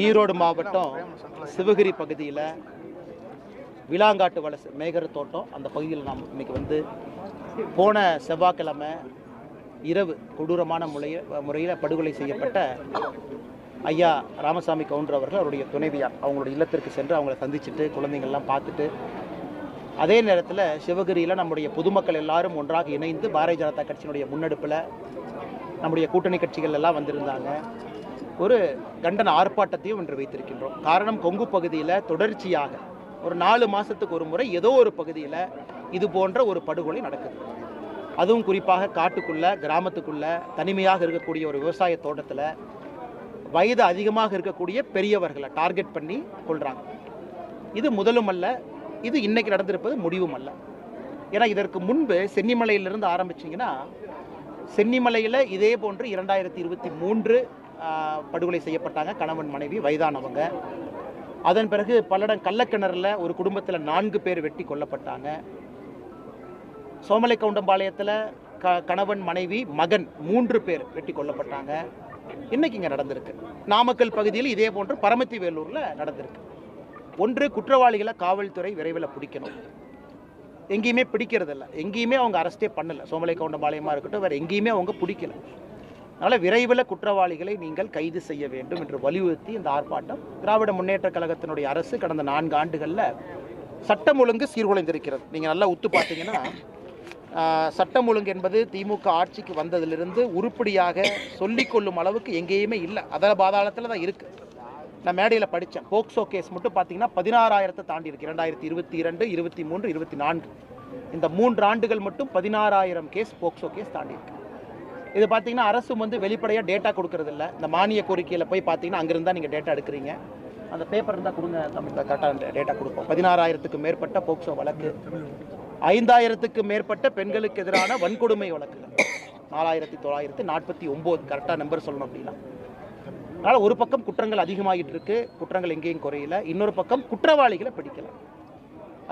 ஈரோடு மாவட்டம் சிவகிரி பகுதியில் விலாங்காட்டு வலசு மேகர தோட்டம். அந்த பகுதியில் நாம் இன்னைக்கு வந்து போன செவ்வாய்க்கிழமை இரவு கொடூரமான முறைய முறையில் படுகொலை செய்யப்பட்ட ஐயா ராமசாமி கவுண்டர் அவர்கள் அவருடைய துணைவியார் அவங்களுடைய இல்லத்திற்கு சென்று அவங்கள சந்திச்சுட்டு குழந்தைங்கள்லாம் பார்த்துட்டு அதே நேரத்தில் சிவகிரியில் நம்முடைய பொதுமக்கள் எல்லாரும் ஒன்றாக இணைந்து பாரதிய ஜனதா கட்சியினுடைய முன்னெடுப்பில் நம்முடைய கூட்டணி கட்சிகள் எல்லாம் வந்திருந்தாங்க. ஒரு கண்டன ஆர்ப்பாட்டத்தையும் இன்று வைத்திருக்கின்றோம். காரணம் கொங்கு பகுதியில் தொடர்ச்சியாக ஒரு நாலு மாதத்துக்கு ஒரு முறை ஏதோ ஒரு பகுதியில் இது போன்ற ஒரு படுகொலை நடக்குது. அதுவும் குறிப்பாக காட்டுக்குள்ளே கிராமத்துக்குள்ளே தனிமையாக இருக்கக்கூடிய ஒரு விவசாய தோட்டத்தில் வயது அதிகமாக இருக்கக்கூடிய பெரியவர்களை டார்கெட் பண்ணி கொள்கிறாங்க இது முதலும் அல்ல இது இன்றைக்கி நடந்திருப்பது முடிவும் அல்ல ஏன்னா இதற்கு முன்பு சென்னிமலையிலிருந்து ஆரம்பிச்சிங்கன்னா சென்னிமலையில் இதே போன்று இரண்டாயிரத்தி இருபத்தி மூன்று படுகொலை செய்யப்பட்டாங்க. கணவன் மனைவி வயதானவங்க. அதன் பிறகு பல்லடம் கள்ளக்கிணறுல ஒரு குடும்பத்தில் நான்கு பேர் வெட்டி கொல்லப்பட்டாங்க. சோமலை கவுண்டம்பாளையத்தில் க கணவன் மனைவி மகன் மூன்று பேர் வெட்டி கொல்லப்பட்டாங்க. இன்னைக்கு இங்கே நடந்திருக்கு. நாமக்கல் பகுதியில் இதே போன்று பரமத்தி வேலூரில் நடந்திருக்கு. ஒன்று குற்றவாளிகளை காவல்துறை விரைவில் பிடிக்கணும். எங்கேயுமே பிடிக்கிறதில்ல. எங்கேயுமே அவங்க அரெஸ்டே பண்ணலை. சோமலை கவுண்டம்பாளையமாக இருக்கட்டும் வேறு எங்கேயுமே அவங்க பிடிக்கல. அதனால் விரைவில் குற்றவாளிகளை நீங்கள் கைது செய்ய வேண்டும் என்று வலியுறுத்தி இந்த ஆர்ப்பாட்டம் திராவிட முன்னேற்ற கழகத்தினுடைய அரசு கடந்த நான்கு ஆண்டுகளில் சட்டம் ஒழுங்கு சீர்குலைந்திருக்கிறது. நீங்கள் நல்லா உத்து பார்த்தீங்கன்னா சட்டம் ஒழுங்கு என்பது திமுக ஆட்சிக்கு வந்ததிலிருந்து உருப்படியாக சொல்லிக்கொள்ளும் அளவுக்கு எங்கேயுமே இல்லை. அதில் பாதாளத்தில் தான் இருக்குது நான் மேடையில் படித்தேன் போக்சோ கேஸ் மட்டும் பார்த்தீங்கன்னா பதினாறாயிரத்தை தாண்டி இருக்கு இரண்டாயிரத்தி இருபத்தி இரண்டு இருபத்தி மூன்று இருபத்தி நான்கு. இந்த மூன்று ஆண்டுகள் மட்டும் பதினாறாயிரம் கேஸ் போக்சோ கேஸ் தாண்டி இருக்கு இது பார்த்தீங்கன்னா அரசு வந்து வெளிப்படையாக டேட்டா கொடுக்கறதில்ல. இந்த மானிய கோரிக்கையில் போய் பார்த்தீங்கன்னா அங்கிருந்தா நீங்கள் டேட்டா எடுக்கிறீங்க. அந்த பேப்பர் இருந்தால் கொடுங்க தமிழ் கரெக்டாக டேட்டா கொடுப்போம். பதினாறாயிரத்துக்கு மேற்பட்ட போக்சோ வழக்கு. ஐந்தாயிரத்துக்கு மேற்பட்ட பெண்களுக்கு எதிரான வன்கொடுமை வழக்குகள் நாலாயிரத்தி தொள்ளாயிரத்தி நாற்பத்தி ஒம்பது. கரெக்டாக நம்பர் சொல்லணும் அப்படின்னா. அதனால் ஒரு பக்கம் குற்றங்கள் அதிகமாகிட்டு இருக்கு. குற்றங்கள் எங்கேயும் குறையல. இன்னொரு பக்கம் குற்றவாளிகளை பிடிக்கலாம்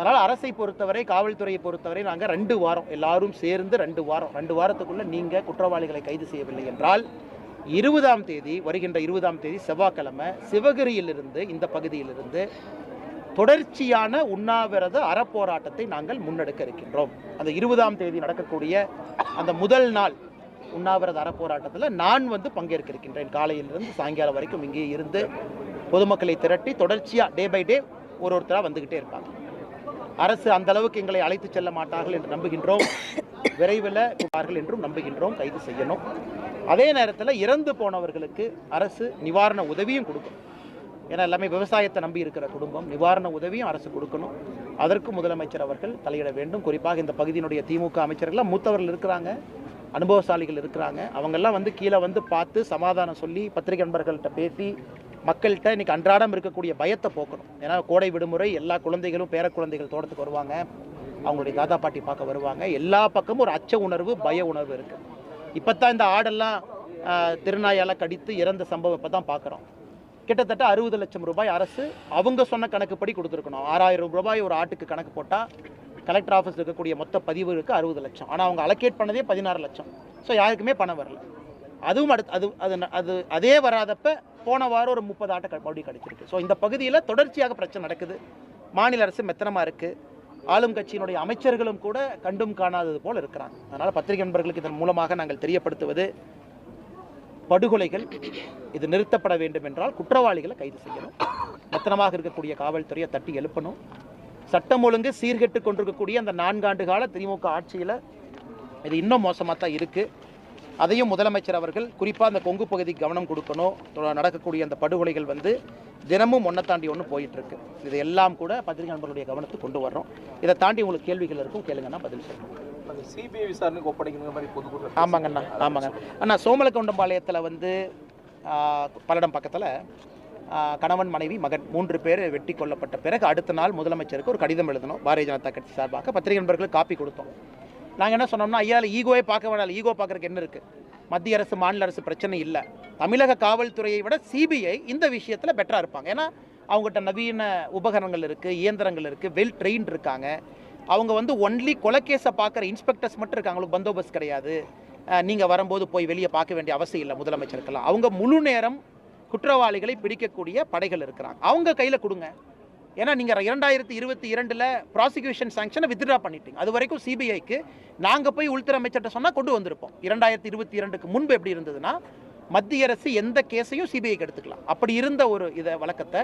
அதனால் அரசை பொறுத்தவரை காவல்துறையை பொறுத்தவரை நாங்கள் ரெண்டு வாரம் எல்லாரும் சேர்ந்து ரெண்டு வாரம் ரெண்டு வாரத்துக்குள்ளே நீங்கள் குற்றவாளிகளை கைது செய்யவில்லை என்றால் இருபதாம் தேதி வருகின்ற இருபதாம் தேதி செவ்வாய்க்கிழமை சிவகிரியிலிருந்து இந்த பகுதியிலிருந்து தொடர்ச்சியான உண்ணாவிரத அறப்போராட்டத்தை நாங்கள் முன்னெடுக்க இருக்கின்றோம். அந்த இருபதாம் தேதி நடக்கக்கூடிய அந்த முதல் நாள் உண்ணாவிரத அறப்போராட்டத்தில் நான் வந்து பங்கேற்க இருக்கின்றேன். காலையிலிருந்து சாயங்காலம் வரைக்கும் இங்கே இருந்து பொதுமக்களை திரட்டி தொடர்ச்சியாக டே பை டே ஒரு ஒருத்தராக வந்துக்கிட்டே இருப்பாங்க. அரசு அந்த அளவுக்கு எங்களை அழைத்து செல்ல மாட்டார்கள் என்று நம்புகின்றோம். விரைவில் கொடுப்பார்கள் என்றும் நம்புகின்றோம். கைது செய்யணும். அதே நேரத்தில் இறந்து போனவர்களுக்கு அரசு நிவாரண உதவியும் கொடுக்கும். ஏன்னா எல்லாமே விவசாயத்தை நம்பி இருக்கிற குடும்பம். நிவாரண உதவியும் அரசு கொடுக்கணும். அதற்கு முதலமைச்சர் அவர்கள் தலையிட வேண்டும். குறிப்பாக இந்த பகுதியினுடைய திமுக அமைச்சர்கள்லாம் மூத்தவர்கள் இருக்கிறாங்க. அனுபவசாலிகள் இருக்கிறாங்க. அவங்கெல்லாம் வந்து கீழே வந்து பார்த்து சமாதானம் சொல்லி பத்திரிகை நண்பர்கள்ட்ட பேசி மக்கள்கிட்ட இன்னைக்கு அன்றாடம் இருக்கக்கூடிய பயத்தை போக்கணும். ஏன்னா கோடை விடுமுறை எல்லா குழந்தைகளும் பேர குழந்தைகள் தோட்டத்துக்கு வருவாங்க. அவங்களுடைய தாத்தா பாட்டி பார்க்க வருவாங்க. எல்லா பக்கமும் ஒரு அச்ச உணர்வு பய உணர்வு இருக்குது இப்போ தான் இந்த ஆடெல்லாம் ஆஹ், திருநாயால் கடித்து இறந்த சம்பவம் இப்போ தான் பார்க்குறோம் கிட்டத்தட்ட அறுபது லட்சம் ரூபாய் அரசு அவங்க சொன்ன கணக்குப்படி கொடுத்துருக்கணும். ஆறாயிரம் ரூபாய் ஒரு ஆட்டுக்கு கணக்கு போட்டால் கலெக்டர் ஆஃபீஸ் இருக்கக்கூடிய மொத்த பதிவுகளுக்கு அறுபது லட்சம். ஆனால் அவங்க அலோகேட் பண்ணதே பதினாறு லட்சம். ஸோ யாருக்குமே பணம் வரல. அதுவும் அடுத்து அது அது அது அதே வராதப்ப போன வாரம் ஒரு முப்பது ஆட்டை க- மறுபடியும் கிடைச்சிருக்கு. ஸோ இந்த பகுதியில் தொடர்ச்சியாக பிரச்சனை நடக்குது. மாநில அரசு மெத்தனமாக இருக்குது ஆளும் கட்சியினுடைய அமைச்சர்களும் கூட கண்டும் காணாதது போல் இருக்கிறாங்க. அதனால் பத்திரிகை நண்பர்களுக்கு இதன் மூலமாக நாங்கள் தெரியப்படுத்துவது படுகொலைகள் இது நிறுத்தப்பட வேண்டும் என்றால் குற்றவாளிகளை கைது செய்யணும். மெத்தனமாக இருக்கக்கூடிய காவல்துறையை தட்டி எழுப்பணும். சட்டம் ஒழுங்கு சீர்கெட்டு கொண்டிருக்கக்கூடிய அந்த நான்காண்டு கால திமுக ஆட்சியில் இது இன்னும் மோசமாக தான் இருக்குது அதையும் முதலமைச்சர் அவர்கள் குறிப்பாக அந்த கொங்கு பகுதிக்கு கவனம் கொடுக்கணும். நடக்கக்கூடிய அந்த படுகொலைகள் வந்து தினமும் ஒன்றை தாண்டி ஒன்று போயிட்டுருக்கு. இது எல்லாம் கூட பத்திரிகை நண்பர்களுடைய கவனத்துக்கு கொண்டு வர்றோம். இதை தாண்டி உங்களுக்கு கேள்விகள் இருக்கும் கேளுங்கன்னா பதில் சொல்லுங்கள் சிபிஐ விசாரணைக்கு ஒப்படைக்கிற மாதிரி பொதுக்கூட்டம் ஆமாங்கண்ணா ஆமாங்க. அண்ணா சோமலக்கவுண்டம்பாளையத்தில் வந்து பல்லடம் பக்கத்தில் கணவன் மனைவி மகன் மூன்று பேர் வெட்டி கொல்லப்பட்ட பிறகு அடுத்த நாள் முதலமைச்சருக்கு ஒரு கடிதம் எழுதணும் பாரதிய ஜனதா கட்சி சார்பாக. பத்திரிகை நண்பர்களுக்கு காப்பி கொடுத்தோம். நாங்கள் என்ன சொன்னோம்னா ஐயா ஈகோவே பார்க்க வேணாம் ஈகோ பார்க்குறக்கு என்ன இருக்குது மத்திய அரசு மாநில அரசு பிரச்சனை இல்லை. தமிழக காவல்துறையை விட சிபிஐ இந்த விஷயத்தில் பெட்டராக இருப்பாங்க. ஏன்னா அவங்ககிட்ட நவீன உபகரணங்கள் இருக்குது இயந்திரங்கள் இருக்குது வெல் ட்ரெயின் இருக்காங்க. அவங்க வந்து ஒன்லி கொலகேஸை பார்க்குற இன்ஸ்பெக்டர்ஸ் மட்டும் இருக்காங்க அவங்களுக்கு பந்தோபஸ்த் கிடையாது. நீங்கள் வரும்போது போய் வெளியே பார்க்க வேண்டிய அவசியம் இல்லை முதலமைச்சருக்கெல்லாம். அவங்க முழு நேரம் குற்றவாளிகளை பிடிக்கக்கூடிய படைகள் இருக்கிறாங்க. அவங்க கையில் கொடுங்க. ஏன்னா நீங்கள் இரண்டாயிரத்தி இருபத்தி இரண்டில் ப்ராசிக்யூஷன் சாங்ஷனை வித்ட்ரா பண்ணிட்டீங்க. அது வரைக்கும் சிபிஐக்கு நாங்கள் போய் உள்துறை அமைச்சர்கிட்ட சொன்னால் கொண்டு வந்திருப்போம். இரண்டாயிரத்தி இருபத்தி இரண்டுக்கு முன்பு எப்படி இருந்ததுன்னா மத்திய அரசு எந்த கேஸையும் சிபிஐக்கு எடுத்துக்கலாம். அப்படி இருந்த ஒரு இதை வழக்கத்தை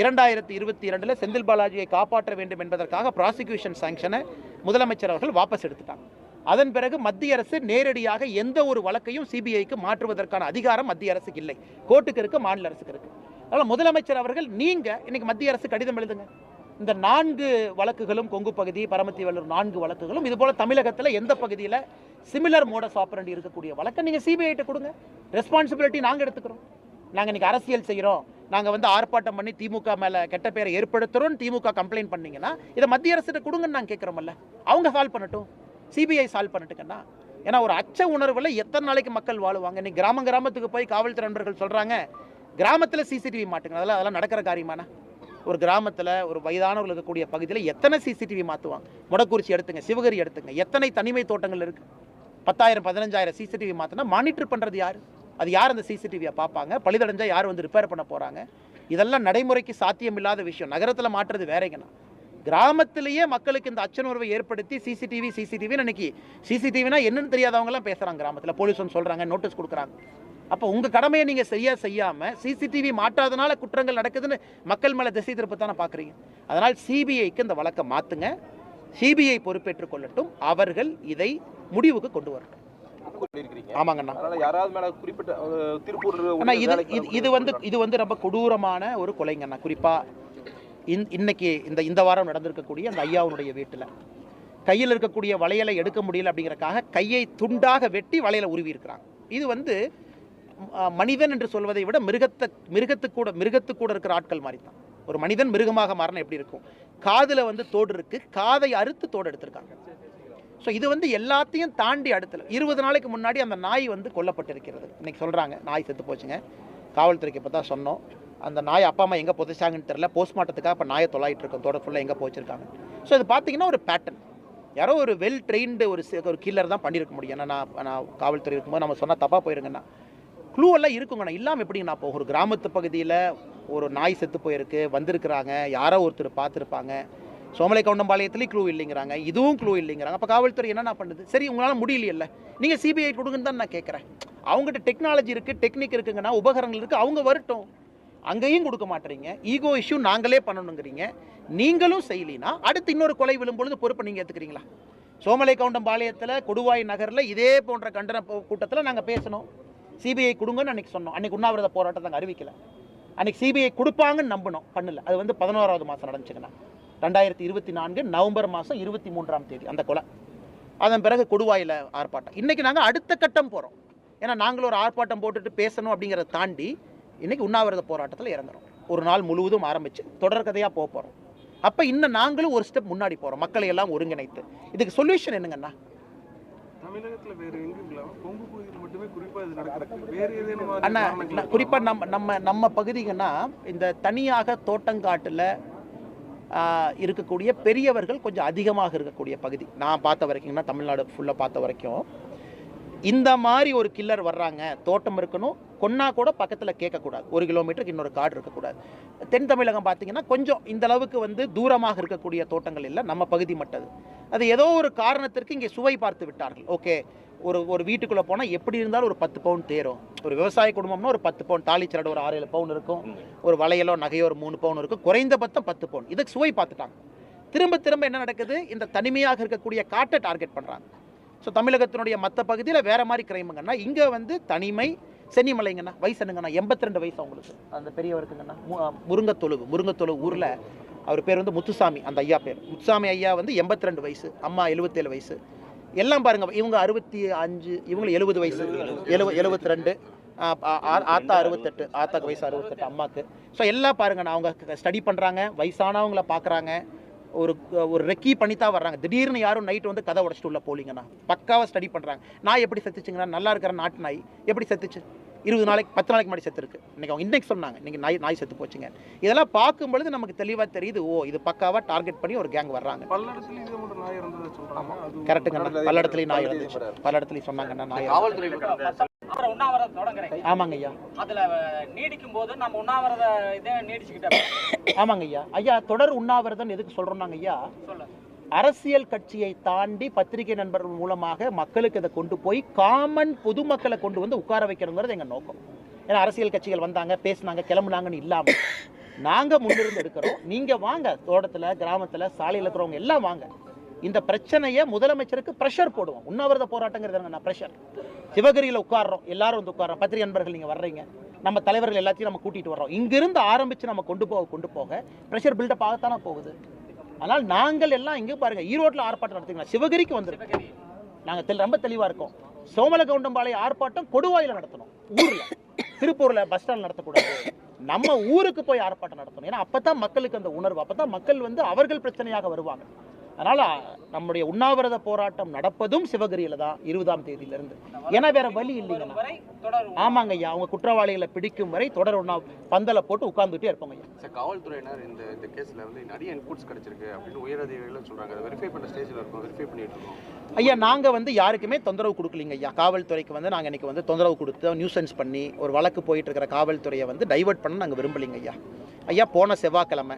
இரண்டாயிரத்தி இருபத்தி இரண்டில் செந்தில் பாலாஜியை காப்பாற்ற வேண்டும் என்பதற்காக ப்ராசிக்யூஷன் சாங்ஷனை முதலமைச்சர் அவர்கள் வாபஸ் எடுத்துட்டாங்க. அதன் பிறகு மத்திய அரசு நேரடியாக எந்த ஒரு வழக்கையும் சிபிஐக்கு மாற்றுவதற்கான அதிகாரம் மத்திய அரசுக்கு இல்லை. கோர்ட்டுக்கு இருக்கு மாநில அரசுக்கு இருக்குது அதனால் முதலமைச்சர் அவர்கள் நீங்கள் இன்னைக்கு மத்திய அரசு கடிதம் எழுதுங்க. இந்த நான்கு வழக்குகளும் கொங்கு பகுதி பரமத்தி வல்லூர் நான்கு வழக்குகளும் இதுபோல தமிழகத்தில் எந்த பகுதியில் சிமிலர் மோடஸ் ஆப்பரண்டி இருக்கக்கூடிய வழக்கை நீங்கள் சிபிஐட்ட கொடுங்க. ரெஸ்பான்சிபிலிட்டி நாங்கள் எடுத்துக்கிறோம். நாங்கள் இன்றைக்கி அரசியல் செய்கிறோம் நாங்கள் வந்து ஆர்ப்பாட்டம் பண்ணி திமுக மேலே கெட்ட பேரை ஏற்படுத்துகிறோம் திமுக கம்ப்ளைண்ட் பண்ணீங்கன்னா இதை மத்திய அரசிட்ட கொடுங்கன்னு நாங்கள் கேட்குறோம்ல அவங்க சால்வ் பண்ணட்டும். சிபிஐ சால்வ் பண்ணட்டுங்கன்னா ஏன்னா ஒரு அச்ச உணர்வில் எத்தனை நாளைக்கு மக்கள் வாழுவாங்க? இன்னைக்கு கிராம கிராமத்துக்கு போய் காவல்துறை நண்பர்கள் சொல்கிறாங்க கிராமத்தில் சிசிடிவி மாட்டுங்க. அதெல்லாம் அதெல்லாம் நடக்கிற காரியமானா ஒரு கிராமத்தில் ஒரு வயதானவர்கள் இருக்கக்கூடிய பகுதியில் எத்தனை சிசிடிவி மாற்றுவாங்க முடக்குறிச்சி எடுத்துங்க சிவகரி எடுத்துங்க. எத்தனை தனிமை தோட்டங்கள் இருக்குது பத்தாயிரம் பதினஞ்சாயிரம் சிசிடிவி மாற்றினா மானிட்டர் பண்ணுறது யார்? அது யார் அந்த சிசிடிவியை பார்ப்பாங்க? பழுதடைஞ்சால் யார் வந்து ரிப்பேர் பண்ண போகிறாங்க இதெல்லாம் நடைமுறைக்கு சாத்தியம் இல்லாத விஷயம். நகரத்தில் மாற்றுறது வேறங்கண்ணா. கிராமத்திலேயே மக்களுக்கு இந்த அச்சனுறவை ஏற்படுத்தி சிசிடிவி சிசிடிவின்னு இன்னைக்கு சிசிடிவினா என்னன்னு தெரியாதவங்கலாம் பேசுகிறாங்க கிராமத்தில். போலீஸ் வந்து சொல்கிறாங்க நோட்டீஸ் கொடுக்குறாங்க. அப்போ உங்கள் கடமையை நீங்கள் சரியாக செய்யாமல் சிசிடிவி மாட்டாதனால குற்றங்கள் நடக்குதுன்னு மக்கள் மேலே திசை திருப்பத்தானே பார்க்குறீங்க அதனால் சிபிஐக்கு இந்த வழக்கை மாற்றுங்க சிபிஐ பொறுப்பேற்றுக் கொள்ளட்டும். அவர்கள் இதை முடிவுக்கு கொண்டு வரட்டும். ஆமாங்கண்ணா. யாராவது இது இது வந்து இது வந்து ரொம்ப கொடூரமான ஒரு கொலைங்கண்ணா. குறிப்பாக இன் இன்னைக்கு இந்த இந்த வாரம் நடந்திருக்கக்கூடிய அந்த ஐயாவுடைய வீட்டில். கையில் இருக்கக்கூடிய வளையலை எடுக்க முடியல அப்படிங்கறக்காக கையை துண்டாக வெட்டி வளையலை உருவி இருக்கிறாங்க. இது வந்து மனிதன் என்று சொல்வதை விட மிருகத்தை மிருகத்துக்கூட கூட கூட இருக்கிற ஆட்கள் மாதிரி தான் ஒரு மனிதன் மிருகமாக மாறினா எப்படி இருக்கும்? காதில் வந்து தோடு இருக்கு காதை அறுத்து தோடு எடுத்திருக்காங்க. ஸோ இது வந்து எல்லாத்தையும் தாண்டி அடுத்தல இருபது நாளைக்கு முன்னாடி அந்த நாய் வந்து கொல்லப்பட்டிருக்கிறது. இன்றைக்கி சொல்கிறாங்க நாய் செத்து போச்சுங்க. காவல்துறைக்கு இப்போ தான் சொன்னோம். அந்த நாய் அப்பா அம்மா எங்கே புதைச்சாங்கன்னு தெரில போஸ்ட்மார்ட்டத்துக்காக இப்போ நாயை தொலாயிட்டு இருக்கோம். தோட ஃபுல்லாக எங்கே போச்சிருக்காங்க ஸோ இது பார்த்தீங்கன்னா ஒரு பேட்டர்ன் யாரோ ஒரு வெல் ட்ரெயின்டு ஒரு ஒரு கில்லர் தான் பண்ணியிருக்க முடியும். ஏன்னா நான் நான் காவல்துறை இருக்கும்போது நம்ம சொன்னால் தப்பாக போயிருங்கன்னா. க்ளூ எல்லாம் இருக்குங்கண்ணா. இல்லாமல் எப்படிங்கண்ணா? இப்போ ஒரு கிராமத்து பகுதியில் ஒரு நாய் செத்து போயிருக்கு வந்திருக்கிறாங்க. யாரோ ஒருத்தர் பார்த்துருப்பாங்க. சோமலை கவுண்டம்பாளையத்துலேயும் க்ளூ இல்லைங்கிறாங்க. இதுவும் க்ளூ இல்லைங்கிறாங்க. அப்போ காவல்துறை என்னண்ணா பண்ணுது? சரி உங்களால் முடியலையில்ல. நீங்கள் சிபிஐ கொடுங்கன்னு தான் நான் கேட்குறேன். அவங்ககிட்ட டெக்னாலஜி இருக்குது டெக்னிக் இருக்குங்கன்னா உபகரணங்கள் இருக்குது அவங்க வரட்டும். அங்கேயும் கொடுக்க மாட்டீங்க ஈகோ இஷ்யூ நாங்களே பண்ணணுங்கிறீங்க. நீங்களும் செய்யலினா அடுத்து இன்னொரு கொலை விழும்பொழுது பொறுப்பை நீங்கள் ஏற்றுக்கிறீங்களா சோமலை கவுண்டம்பாளையத்தில் கொடுவாய் நகரில் இதே போன்ற கண்டன கூட்டத்தில் நாங்கள் பேசணும். சிபிஐ கொடுங்கன்னு அன்றைக்கி சொன்னோம். அன்றைக்கி உண்ணாவிரத போராட்டத்தை நாங்கள் அறிவிக்கல. அன்றைக்கி சிபிஐ கொடுப்பாங்கன்னு நம்பினோம் பண்ணல. அது வந்து பதினோராவது மாதம் நடந்துச்சுங்கண்ணா. ரெண்டாயிரத்தி இருபத்தி நான்கு நவம்பர் மாதம் இருபத்தி மூன்றாம் தேதி அந்த கொலை. அதன் பிறகு கொடுவாயில் ஆர்ப்பாட்டம். இன்றைக்கி நாங்கள் அடுத்த கட்டம் போகிறோம் ஏன்னா நாங்களும் ஒரு ஆர்ப்பாட்டம் போட்டுட்டு பேசணும் அப்படிங்கிறத தாண்டி இன்றைக்கி உண்ணாவிரத போராட்டத்தில் இறங்குறோம். ஒரு நாள் முழுவதும் ஆரம்பித்து தொடர்கதையாக போக போகிறோம் அப்போ இன்னும் நாங்களும் ஒரு ஸ்டெப் முன்னாடி போகிறோம் மக்களை எல்லாம் ஒருங்கிணைத்து. இதுக்கு சொல்யூஷன் என்னங்கண்ணா? தமிழகத்துல வேற இல்லாம கொங்கு பகுதியில் மட்டுமே குறிப்பா இது நடக்கிறது. வேற ஏதேனும் அண்ணா காரணங்கள் நான் குறிப்பா நம்ம நம்ம நம்ம பகுதிங்கன்னா இந்த தனியாக தோட்டங்காட்டில் இருக்கக்கூடிய பெரியவர்கள் கொஞ்சம் அதிகமாக இருக்கக்கூடிய பகுதி. நான் பார்த்த வரைக்கும்னா தமிழ்நாடு ஃபுல்லாக பார்த்த வரைக்கும். இந்த மாதிரி ஒரு கில்லர் வர்றாங்க தோட்டம் இருக்கணும் கொன்னா கூட பக்கத்தில் கேட்கக்கூடாது. ஒரு கிலோமீட்டருக்கு இன்னொரு காடு இருக்கக்கூடாது. தென் தமிழகம் பார்த்தீங்கன்னா கொஞ்சம் இந்த அளவுக்கு வந்து தூரமாக இருக்கக்கூடிய தோட்டங்கள் இல்லை நம்ம பகுதி மட்டும். அது ஏதோ ஒரு காரணத்திற்கு இங்கே சுவை பார்த்து விட்டார்கள். ஓகே ஒரு ஒரு வீட்டுக்குள்ளே போனால் எப்படி இருந்தாலும் ஒரு பத்து பவுன் தேரும். ஒரு விவசாய குடும்பம்னா ஒரு பத்து பவுன் தாலி சரடு ஒரு ஆறு ஏழு பவுன் இருக்கும். ஒரு வளையலோ நகையோ ஒரு மூணு பவுன் இருக்கும். குறைந்தபட்சம் பத்து பவுன். இதுக்கு சுவை பார்த்துட்டாங்க. திரும்ப திரும்ப என்ன நடக்குது? இந்த தனிமையாக இருக்கக்கூடிய காட்டை டார்கெட் பண்ணுறாங்க ஸோ தமிழகத்தினுடைய மற்ற பகுதியில் வேற மாதிரி கிரைமுங்கன்னா இங்கே வந்து தனிமை சென்னிமலைங்கண்ணா வயசு என்னங்கண்ணா? எண்பத்தி ரெண்டு வயசு அவங்களுக்கு. அந்த பெரியவருக்குங்கண்ணா மு- முருங்கத்தொழுவு முருங்கத்தொழுவு ஊரில் அவர் பேர் வந்து முத்துசாமி அந்த ஐயா பேர். முத்துசாமி ஐயா வந்து எண்பத்தி ரெண்டு வயசு அம்மா எழுபத்தேழு வயசு. எல்லாம் பாருங்க இவங்க அறுபத்தி அஞ்சு இவங்க எழுபது வயசு எழுப எழுபத்தி ரெண்டு ஆத்தா அறுபத்தெட்டு ஆத்தாக்கு வயசு அறுபத்தெட்டு அம்மாக்கு. ஸோ எல்லாம் பாருங்கண்ணா அவங்க ஸ்டடி பண்ணுறாங்க வயசானவங்கள பார்க்குறாங்க ஒரு ஒரு ரெக்கி பண்ணி தான் வர்றாங்க. திடீர்னு யாரும் நைட் வந்து கதை உடச்சிட்டு உள்ள போலிங்கண்ணா. பக்காவாக ஸ்டடி பண்ணுறாங்க நாய் எப்படி செத்துச்சுங்கண்ணா? நல்லா இருக்கிற நாட்டு நாய். எப்படி செத்துச்சு? இருபது நாளைக்கு பத்து நாளைக்கு முன்னாடி செத்துருக்கு. இன்னைக்கு அவங்க இன்னைக்கு சொன்னாங்க. இன்னைக்கு நாய் நாய் செத்து போச்சுங்க. இதெல்லாம் பார்க்கும் பொழுது நமக்கு தெளிவாக தெரியுது ஓ இது பக்காவாக டார்கெட் பண்ணி ஒரு கேங் வர்றாங்க. கரெக்டுங்கண்ணா பல்லடத்துல பல்லடத்துலேயும் நாய் இருந்துச்சு. பல்லடத்துலையும் சொன்னாங்கண்ணா நாய் உண்ணாவிரதம் தொடங்குறேன் ஆமாங்க ஐயா. அதுல நீடிக்கும் போது நம்ம உண்ணாவிரத இதை நீடிச்சுக்கிட்டோம். ஆமாங்க ஐயா. ஐயா தொடர் உண்ணாவிரதம் எதுக்கு சொல்றோம்னாங்க ஐயா? அரசியல் கட்சியை தாண்டி பத்திரிகை நண்பர்கள் மூலமாக மக்களுக்கு இதை கொண்டு போய் காமன் பொதுமக்களை கொண்டு வந்து உட்கார வைக்கணுங்கிறது எங்க நோக்கம். ஏன்னா அரசியல் கட்சிகள் வந்தாங்க பேசுனாங்க கிளம்புனாங்கன்னு இல்லாம நாங்க முன்னிருந்து எடுக்கிறோம். நீங்க வாங்க தோட்டத்துல கிராமத்துல சாலையில் இருக்கிறவங்க எல்லாம் வாங்க. இந்த பிரச்சனையை முதலமைச்சருக்கு ப்ரெஷர் போடுவோம். உண்ணாவிரத போராட்டங்கிறது நான் ப்ரெஷர் சிவகிரியில் உட்கார்றோம். எல்லாரும் வந்து உட்கார்றோம். பத்திரிகை நண்பர்கள் நீங்க வர்றீங்க. நம்ம தலைவர்கள் எல்லாத்தையும் நம்ம கூட்டிட்டு வர்றோம். இங்கிருந்து ஆரம்பிச்சு நம்ம கொண்டு போக கொண்டு போக ப்ரெஷர் பில்டப் ஆகத்தானே போகுது. ஆனால் நாங்கள் எல்லாம் இங்கே பாருங்க ஈரோட்டில் ஆர்ப்பாட்டம் நடத்திக்கலாம் சிவகிரிக்கு வந்துருக்கோம். நாங்கள் தெல் ரொம்ப தெளிவாக இருக்கோம். சோமலகவுண்டம்பாளைய ஆர்ப்பாட்டம் கொடுவாயில் நடத்தணும். ஊரில். திருப்பூரில் பஸ் ஸ்டாண்ட் நடத்தக்கூடாது. நம்ம ஊருக்கு போய் ஆர்ப்பாட்டம் நடத்தணும். ஏன்னா அப்போ தான் மக்களுக்கு அந்த உணர்வு. அப்போ தான் மக்கள் வந்து அவர்கள் பிரச்சனையாக வருவாங்க. அதனால் நம்முடைய உண்ணாவிரத போராட்டம் நடப்பதும் சிவகிரியில் தான் இருபதாம் தேதியிலிருந்து. ஏன்னா வேற வழி இல்லைங்கண்ணா ஆமாங்க ஐயா. அவங்க குற்றவாளிகளை பிடிக்கும் வரை தொடர் உண்ணா பந்தலை போட்டு உட்கார்ந்துட்டே இருப்போங்க ஐயா. காவல்துறையினர் இந்த இந்த கேஸில் வந்து நிறைய இன்புட்ஸ் கிடைச்சிருக்கு அப்படின்னு உயரதிகாரிகள் சொல்கிறாங்க அதை வெரிஃபை பண்ண ஸ்டேஜில் இருக்கும். வெரிஃபை பண்ணிட்டு இருக்கோம். ஐயா நாங்கள் வந்து யாருக்குமே தொந்தரவு கொடுக்கலீங்க ஐயா. காவல்துறைக்கு வந்து நாங்கள் இன்னைக்கு வந்து தொந்தரவு கொடுத்து நியூசன்ஸ் பண்ணி ஒரு வழக்கு போயிட்டு இருக்கிற காவல்துறையை வந்து டைவர்ட் பண்ண நாங்கள் விரும்பலைங்க ஐயா. ஐயா போன செவ்வாய்க்கிழமை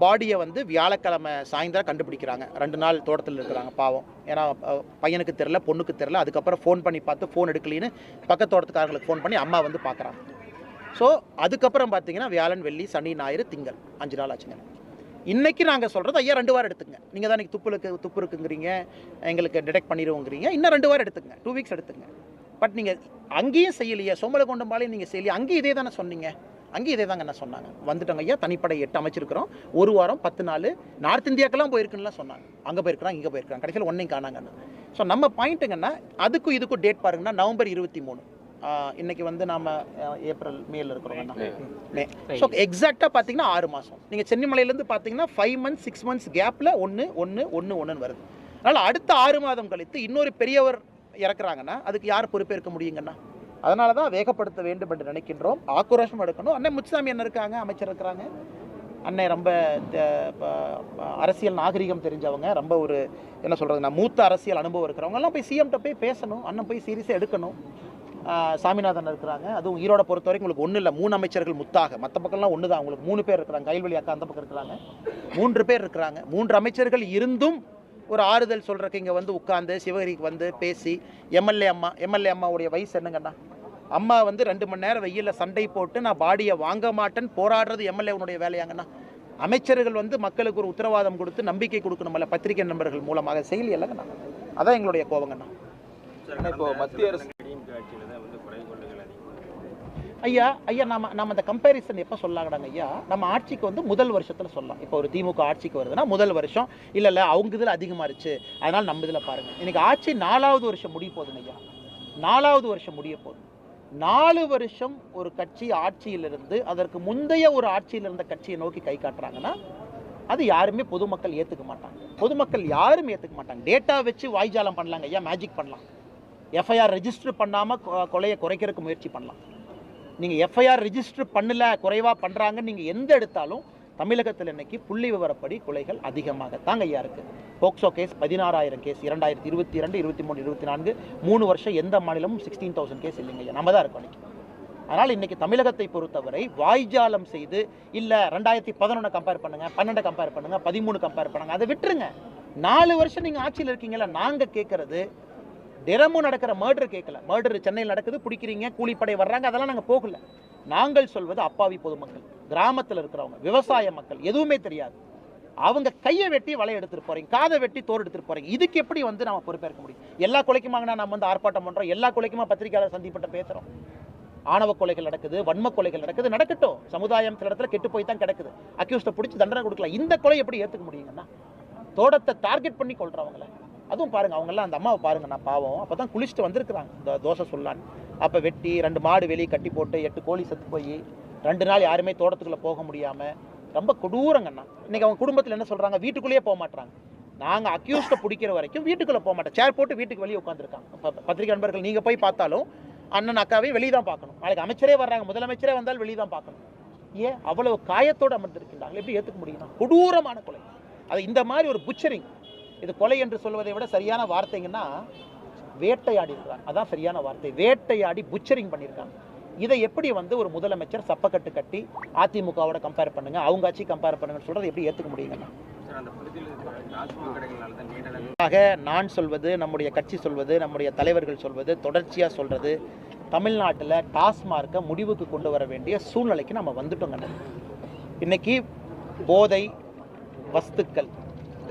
பாடியை வந்து வியாழக்கிழமை சாயந்தரம் கண்டுபிடிக்கிறாங்க. ரெண்டு நாள் தோட்டத்தில் இருக்கிறாங்க பாவம். ஏன்னா பையனுக்கு தெரில பொண்ணுக்கு தெரில அதுக்கப்புறம் ஃபோன் பண்ணி பார்த்து ஃபோன் எடுக்கலின்னு பக்கத்து தோட்டத்துக்காரங்களுக்கு ஃபோன் பண்ணி அம்மா வந்து பார்க்குறாங்க. ஸோ அதுக்கப்புறம் பார்த்தீங்கன்னா வியாழன் வெள்ளி சனி ஞாயிறு திங்கள். அஞ்சு நாள் ஆச்சுங்க. இன்றைக்கி நாங்கள் சொல்கிறது ஐயா ரெண்டு வாரம் எடுத்துங்க. நீங்கள் தான் இன்றைக்கி துப்புலுக்கு துப்பு இருக்குங்கிறீங்க. எங்களுக்கு டிடெக்ட் பண்ணிடுவோங்கிறீங்க இன்னும் ரெண்டு வாரம் எடுத்துங்க. டூ வீக்ஸ் எடுத்துங்க. பட் நீங்கள் அங்கேயும் செய்யலையே. சோமலகொண்டம்பாளையம் நீங்கள் செய்யலையே. அங்கேயும் இதே தானே சொன்னீங்க. அங்கேயும் இதே தாங்க என்ன சொன்னாங்க. வந்துட்டோங்க ஐயா தனிப்படை எட்டு அமைச்சிருக்கிறோம். ஒரு வாரம் பத்து நாள் நார்த் இந்தியாக்கெல்லாம் போயிருக்குன்னுலாம் சொன்னாங்க. அங்கே போயிருக்கிறாங்க இங்கே போயிருக்காங்க கடைசியில் ஒன்றையும் காணாங்கன்னு ஸோ நம்ம பாயிண்ட்டுங்கன்னா அதுக்கும் இதுக்கும் டேட் பாருங்கன்னா நவம்பர் இருபத்தி மூணு. இன்னைக்கு வந்து நாம ஏப்ரல் மேல இருக்கிறோம் மே ஸோ எக்ஸாக்டாக பார்த்தீங்கன்னா ஆறு மாதம் நீங்கள் சென்னிமலையிலேருந்து பார்த்தீங்கன்னா ஃபைவ் மந்த்ஸ் சிக்ஸ் மந்த்ஸ் கேப்பில் ஒன்று ஒன்று ஒன்று ஒன்றுன்னு வருது. அதனால் அடுத்த ஆறு மாதம் கழித்து இன்னொரு பெரியவர் இறக்குறாங்கன்னா அதுக்கு யார் பொறுப்பேற்க முடியுங்கண்ணா? அதனால தான் வேகப்படுத்த வேண்டும் என்று நினைக்கின்றோம். ஆக்ரோஷம் எடுக்கணும். அண்ணன் முத்துசாமி என்ன இருக்காங்க அமைச்சர் இருக்கிறாங்க. அண்ணன் ரொம்ப த- ப- அரசியல் நாகரிகம் தெரிஞ்சவங்க. ரொம்ப ஒரு என்ன சொல்கிறதுனா மூத்த அரசியல் அனுபவம் இருக்கிறவங்கெல்லாம் போய் சிஎம்கிட்ட போய் பேசணும். அண்ணன் போய் சீரியஸாக எடுக்கணும். சாமிநாதன் இருக்கிறாங்க. அதுவும் ஈரோட பொறுத்த வரைக்கும் உங்களுக்கு ஒன்றும் இல்லை. மூணு அமைச்சர்கள் முத்தாக. மற்ற பக்கம்லாம் ஒன்று தான் உங்களுக்கு மூணு பேர் இருக்கிறாங்க. கைல்வெளி அக்கா அந்த பக்கம் இருக்கிறாங்க. மூன்று பேர் இருக்கிறாங்க. மூன்று அமைச்சர்கள் இருந்தும் ஒரு ஆறுதல் சொல்கிறக்கு இங்கே வந்து உட்காந்து சிவகிரிக்கு வந்து பேசி எம்எல்ஏ அம்மா எம்எல்ஏ அம்மாவுடைய வயசு என்னங்கண்ணா? அம்மா வந்து ரெண்டு மணி நேரம் வெயிலில் சண்டை போட்டு நான் பாடியை வாங்க மாட்டேன்னு போராடுறது எம்எல்ஏவுடைய வேலையாங்கண்ணா. அமைச்சர்கள் வந்து மக்களுக்கு ஒரு உத்தரவாதம் கொடுத்து நம்பிக்கை கொடுக்கணுமல்ல பத்திரிகை நண்பர்கள் மூலமாக. செயல் இல்லைங்கண்ணா? அதான் எங்களுடைய கோபங்கண்ணா ஆனா இப்போ மத்திய அரசு ஐயா ஐயா நம்ம நம்ம அந்த கம்பேரிசன் எப்போ சொல்லாங்கடாங்க ஐயா? நம்ம ஆட்சிக்கு வந்து முதல் வருஷத்தில் சொல்லலாம். இப்போ ஒரு திமுக ஆட்சிக்கு வருதுன்னா முதல் வருஷம். இல்லை இல்லை அவங்க இதில் அதிகமாக இருச்சு அதனால் நம்ம இதில் பாருங்கள் இன்னைக்கு ஆட்சி நாலாவது வருஷம் முடிய போகுதுங்க ஐயா. நாலாவது வருஷம் முடிய போகுது. நாலு வருஷம் ஒரு கட்சி ஆட்சியிலிருந்து அதற்கு முந்தைய ஒரு ஆட்சியில் இருந்த கட்சியை நோக்கி கை காட்டுறாங்கன்னா அது யாருமே பொதுமக்கள் ஏற்றுக்க மாட்டாங்க. பொதுமக்கள் யாரும் ஏற்றுக்க மாட்டாங்க. டேட்டா வச்சு வாய்ஜாலம் பண்ணலாங்க ஐயா. மேஜிக் பண்ணலாம். எஃப்ஐஆர் ரெஜிஸ்டர் பண்ணாமல் கொலையை குறைக்கிறதுக்கு முயற்சி பண்ணலாம். நீங்கள் எஃப்ஐஆர் ரிஜிஸ்டர் பண்ணல குறைவாக பண்ணுறாங்கன்னு நீங்கள் எந்த எடுத்தாலும் தமிழகத்தில் இன்னைக்கு புள்ளி விவரப்படி கொலைகள் அதிகமாகத்தாங்க ஐயா இருக்குது போக்சோ கேஸ் பதினாறாயிரம் கேஸ் இரண்டாயிரத்தி இருபத்தி இரண்டு இருபத்தி மூணு இருபத்தி நான்கு மூணு வருஷம் எந்த மாநிலமும் சிக்ஸ்டீன் தௌசண்ட் கேஸ் இல்லைங்க ஐயா. நம்ம தான் இருக்கோம் இன்னைக்கு. அதனால் இன்னைக்கு தமிழகத்தை பொறுத்தவரை வாய்ஜாலம் செய்து இல்லை ரெண்டாயிரத்தி பதினொன்று கம்பேர் பண்ணுங்கள் பன்னெண்டை கம்பேர் பண்ணுங்கள் பதிமூணு கம்பேர் பண்ணுங்க அதை விட்டுருங்க. நாலு வருஷம் நீங்கள் ஆட்சியில் இருக்கீங்களா நாங்கள் கேட்குறது தினமும் நடக்கிற மர்டர் கேட்கல மர்டர் சென்னையில் நடக்குது பிடிக்கிறீங்க கூலிப்படை வர்றாங்க அதெல்லாம் நாங்கள் போகல. நாங்கள் சொல்வது அப்பாவி பொதுமக்கள் கிராமத்தில் இருக்கிறவங்க விவசாய மக்கள் எதுவுமே தெரியாது. அவங்க கையை வெட்டி வலை எடுத்துட்டு போறீங்க காதை வெட்டி தோர் எடுத்துட்டு போறீங்க. இதுக்கு எப்படி வந்து நம்ம பொறுப்பேற்க முடியும்? எல்லா கொலைக்குமாங்கண்ணா நம்ம வந்து ஆர்ப்பாட்டம் பண்றோம் எல்லா கொலைக்குமா பத்திரிகையாளர் சந்திப்பட்ட பேசுறோம். ஆணவ கொலைகள் நடக்குது வன்ம கொலைகள் நடக்குது நடக்கட்டும். சமுதாயம் சில இடத்துல கெட்டு போய் தான் கிடக்குது. அக்யூஸ்ட பிடிச்சி தண்டனை கொடுக்கலாம் இந்த கொலை எப்படி ஏத்துக்க முடியுங்கன்னா தோட்டத்தை டார்கெட் பண்ணி கொள்றவங்கள அதுவும் பாருங்க அவங்கெல்லாம் அந்த அம்மாவை பாருங்கள் நான் பாவம். அப்போ தான் குளிச்சுட்டு வந்திருக்கிறாங்க. இந்த தோசை சொல்லான்னு அப்போ வெட்டி ரெண்டு மாடு வெளியே கட்டி போட்டு எட்டு கோழி செத்து போய் ரெண்டு நாள் யாருமே தோட்டத்துக்குள்ளே போக முடியாமல் ரொம்ப கொடூரங்கண்ணா இன்றைக்கி அவங்க குடும்பத்தில் என்ன சொல்கிறாங்க வீட்டுக்குள்ளேயே போக மாட்டாங்க நாங்கள் அக்யூஸ்ட்டை பிடிக்கிற வரைக்கும் வீட்டுக்குள்ளே போக மாட்டோம். சேர் போட்டு வீட்டுக்கு வெளியே உட்காந்துருக்காங்க இப்போ பத்திரிகை நண்பர்கள் நீங்கள் போய் பார்த்தாலும் அண்ணன் அக்காவையும் வெளியே தான் பார்க்கணும். நாளைக்கு அமைச்சரே வர்றாங்க. முதலமைச்சரே வந்தால் வெளியே தான் பார்க்கணும். ஏன்? அவ்வளவு காயத்தோடு அமர்ந்திருக்கின்றாங்க. எப்படி ஏற்றுக்க முடியுமா? கொடூரமான கொலை. அது இந்த மாதிரி ஒரு புச்சரிங் இது கொலை என்று சொல்வதை விட சரியான வார்த்தைங்கன்னா வேட்டையாடி இருக்காங்க அதான் சரியான வார்த்தை. வேட்டையாடி புச்சரிங் பண்ணியிருக்காங்க. இதை எப்படி வந்து ஒரு முதலமைச்சர் சப்பக்கட்டு கட்டி அதிமுகவோட கம்பேர் பண்ணுங்க அவங்க ஆட்சி கம்பேர் பண்ணுங்கன்னு சொல்றது எப்படி ஏற்றுக்க முடியுங்கண்ணா ஆக நான் சொல்வது நம்முடைய கட்சி சொல்வது நம்முடைய தலைவர்கள் சொல்வது தொடர்ச்சியாக சொல்றது தமிழ்நாட்டில் டாஸ்மார்க்கை முடிவுக்கு கொண்டு வர வேண்டிய சூழ்நிலைக்கு நம்ம வந்துட்டோங்க. இன்னைக்கு போதை வஸ்துக்கள்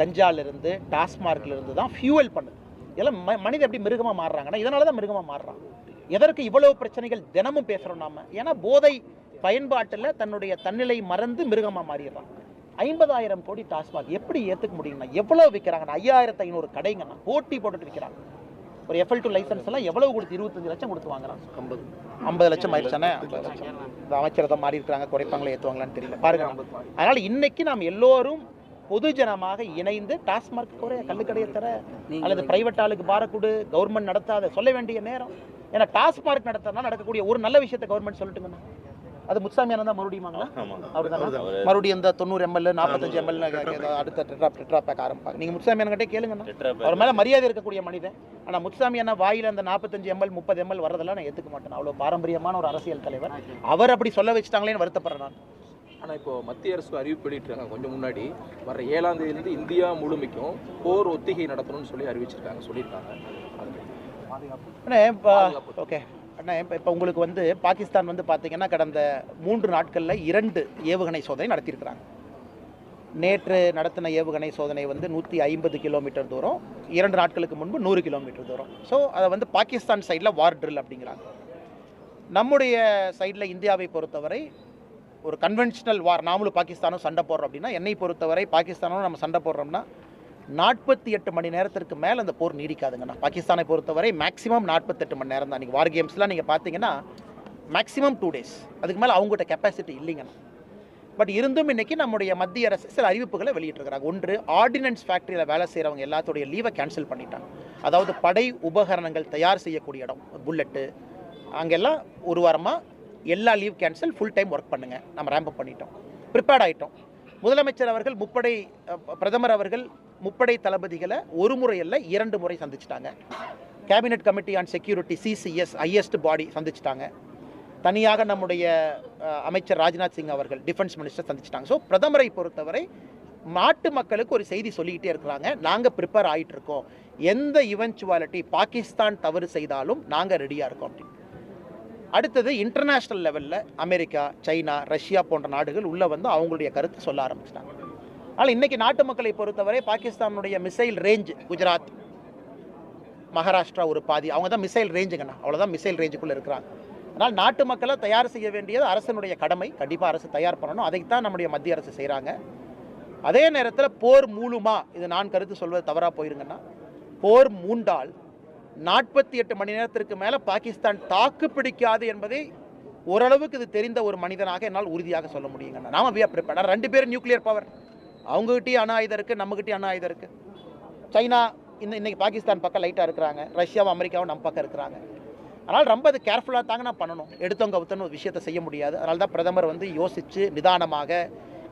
கஞ்சாலிருந்து டாஸ்மார்க்ல இருந்து தான் ஃபியூவல் பண்ணுது. இதெல்லாம் ம மனிதன் எப்படி மிருகமாக மாறுறாங்கன்னா இதனால தான் மிருகமாக மாறுறான். எதற்கு இவ்வளவு பிரச்சனைகள் தினமும் பேசுகிறோம் நாம? ஏன்னா போதை பயன்பாட்டில் தன்னுடைய தன்னிலை மறந்து மிருகமாக மாறிடுறான். ஐம்பதாயிரம் கோடி டாஸ்மாக் எப்படி ஏற்றுக்க முடியும்னா எவ்வளோ விற்கிறாங்கண்ணா ஐயாயிரத்து ஐநூறு கடைங்கண்ணா போட்டி போட்டுட்டு விற்கிறாங்க ஒரு எஃப்எல் டூ லைசன்ஸ் எல்லாம் எவ்வளவு கொடுத்து இருபத்தஞ்சு லட்சம் கொடுத்து வாங்குறாங்க ஐம்பது. ஐம்பது லட்சம் ஆயிடுச்சானே? ஐம்பது லட்சம். இந்த அமைச்சர் தான் மாறி இருக்காங்க குறைப்பாங்களா ஏற்றுவாங்களான்னு தெரியல. பாருங்க. அதனால இன்னைக்கு நாம் எல்லோரும் பொதுஜனமாக இணைந்து டாஸ்மார்க் குறைய கள்ளுக்கடையை தர அல்லது பிரைவேட் ஆளுக்கு பாரக்குடு கவர்மெண்ட் நடத்தாத சொல்ல வேண்டிய நேரம். ஏன்னா டாஸ்மார்க் நடத்தினா நடக்கக்கூடிய ஒரு நல்ல விஷயத்தை கவர்மெண்ட் சொல்லட்டுங்கண்ணா. அது முத்துசாமி அண்ணன் தான் மறுபடியுமாங்களா மறுபடியும் இந்த தொண்ணூறு எம்எல் நாற்பத்தஞ்சு எம்எல் அடுத்த டெட்ரா டெட்ரா பேக் ஆரம்பிப்பாங்க. நீங்கள் முத்துசாமி அண்ணன் கிட்டே கேளுங்கண்ணா அவர் மேலே மரியாதை இருக்கக்கூடிய மனிதன். ஆனால் முத்துசாமி அண்ணன் வாயில் அந்த நாற்பத்தஞ்சு எம்எல் முப்பது எம்எல் வரதெல்லாம் நான் ஏற்றுக்க மாட்டேன். அவ்வளோ பாரம்பரியமான ஒரு அரசியல் தலைவர். அவர் அப்படி சொல்ல வச்சுட்டாங்களேன்னு வருத்தப்படுறேன் நான். ஆனால் இப்போ மத்திய அரசு அறிவிப்பு வெளியிட்டிருக்காங்க கொஞ்சம் முன்னாடி வர ஏழாம் தேதியிலிருந்து இந்தியா முழுமைக்கும் போர் ஒத்திகை நடத்தணும்னு சொல்லி அறிவிச்சிருக்காங்க சொல்லியிருக்காங்க. ஓகே. அண்ணா இப்போ இப்போ உங்களுக்கு வந்து பாகிஸ்தான் வந்து பார்த்தீங்கன்னா கடந்த மூன்று நாட்களில் இரண்டு ஏவுகணை சோதனை நடத்தியிருக்கிறாங்க. நேற்று நடத்தின ஏவுகணை சோதனை வந்து நூற்றி ஐம்பது கிலோமீட்டர் தூரம் இரண்டு நாட்களுக்கு முன்பு நூறு கிலோமீட்டர் தூரம். ஸோ அதை வந்து பாகிஸ்தான் சைடில் வார் ட்ரில் அப்படிங்கிறாங்க. நம்முடைய சைடில் இந்தியாவை பொறுத்தவரை ஒரு கன்வென்ஷனல் வார் நாமளும் பாகிஸ்தானும் சண்டை போடுறோம் அப்படின்னா என்னை பொறுத்தவரை பாகிஸ்தானும் நம்ம சண்டை போடுறோம்னா நாற்பத்தி எட்டு மணி நேரத்திற்கு மேலே அந்த போர் நீடிக்காதுங்கண்ணா பாகிஸ்தானை பொறுத்தவரை மேக்ஸிமம் நாற்பத்தெட்டு மணி நேரம் தான். நீங்கள் வார் கேம்ஸ்லாம் நீங்கள் பார்த்தீங்கன்னா மேக்ஸிமம் டூ டேஸ் அதுக்கு மேலே அவங்ககிட்ட கெப்பாசிட்டி இல்லைங்கண்ணா பட் இருந்தும் இன்றைக்கி நம்முடைய மத்திய அரசு சில அறிவிப்புகளை வெளியிட்டிருக்கிறாங்க. ஒன்று ஆர்டினன்ஸ் ஃபேக்ட்ரியில் வேலை செய்கிறவங்க எல்லாத்துடைய லீவை கேன்சல் பண்ணிட்டாங்க. அதாவது படை உபகரணங்கள் தயார் செய்யக்கூடிய இடம் புல்லட்டு அங்கெல்லாம் ஒரு வாரமாக எல்லா leave cancel full time work பண்ணுங்கள் நம்ம ரேம்ப் பண்ணிட்டோம். ப்ரிப்பேர்ட் ஆகிட்டோம் முதலமைச்சர் அவர்கள் முப்படை பிரதமர் அவர்கள் முப்படை தளபதிகளை ஒரு முறை இரண்டு முறை சந்திச்சிட்டாங்க. Cabinet committee on security CCS highest body சந்திச்சிட்டாங்க. தனியாக நம்முடைய அமைச்சர் ராஜ்நாத் சிங் அவர்கள் டிஃபென்ஸ் மினிஸ்டர் சந்திச்சிட்டாங்க. ஸோ பிரதமரை பொறுத்தவரை நாட்டு மக்களுக்கு ஒரு செய்தி சொல்லிக்கிட்டே இருக்கிறாங்க. நாங்கள் ப்ரிப்பேர் ஆகிட்டு இருக்கோம் எந்த இவென்ச்சுவாலிட்டி பாகிஸ்தான் தவறு செய்தாலும் நாங்கள் ரெடியாக இருக்கோம் அப்படின்னு. அடுத்தது இன்டர்நேஷ்னல் லெவலில் அமெரிக்கா சைனா ரஷ்யா போன்ற நாடுகள் உள்ளே வந்து அவங்களுடைய கருத்தை சொல்ல ஆரம்பிச்சிட்டாங்க. ஆனால் இன்றைக்கி நாட்டு மக்களை பொறுத்தவரை பாகிஸ்தானுடைய மிசைல் ரேஞ்ச் குஜராத் மகாராஷ்டிரா ஒரு பாதி அவங்க தான் மிசைல் ரேஞ்சுங்கண்ணா அவ்வளோதான் மிசைல் ரேஞ்சுக்குள்ளே இருக்கிறாங்க. அதனால் நாட்டு மக்களை தயார் செய்ய வேண்டியது அரசனுடைய கடமை. கண்டிப்பாக அரசு தயார் பண்ணணும். அதைத்தான் நம்முடைய மத்திய அரசு செய்கிறாங்க அதே நேரத்தில் போர் மூலுமா இது நான் கருத்து சொல்வது தவறாக போயிருங்கன்னா போர் மூண்டால் நாற்பத்தி எட்டு மணி நேரத்திற்கு மேலே பாகிஸ்தான் தாக்கு பிடிக்காது என்பதை ஓரளவுக்கு இது தெரிந்த ஒரு மனிதனாக என்னால் உறுதியாக சொல்ல முடியுங்க நாம வி ப்ரிப்பேர்ட் ரெண்டு பேரும் நியூக்ளியர் பவர் அவங்ககிட்டயும் அணு ஆயுதம் இருக்குது நம்மகிட்டயும் அணு ஆயுதம் இருக்குது சைனா இந்த இன்றைக்கி பாகிஸ்தான் பக்கம் லைட்டாக இருக்கிறாங்க. ரஷ்யாவும் அமெரிக்காவும் நம்ம பக்கம் இருக்கிறாங்க. அதனால் ரொம்ப அது கேர்ஃபுல்லாக தாங்க நான் பண்ணணும். எடுத்தவங்க ஒருத்தன ஒரு விஷயத்தை செய்ய முடியாது. அதனால தான் பிரதமர் வந்து யோசித்து நிதானமாக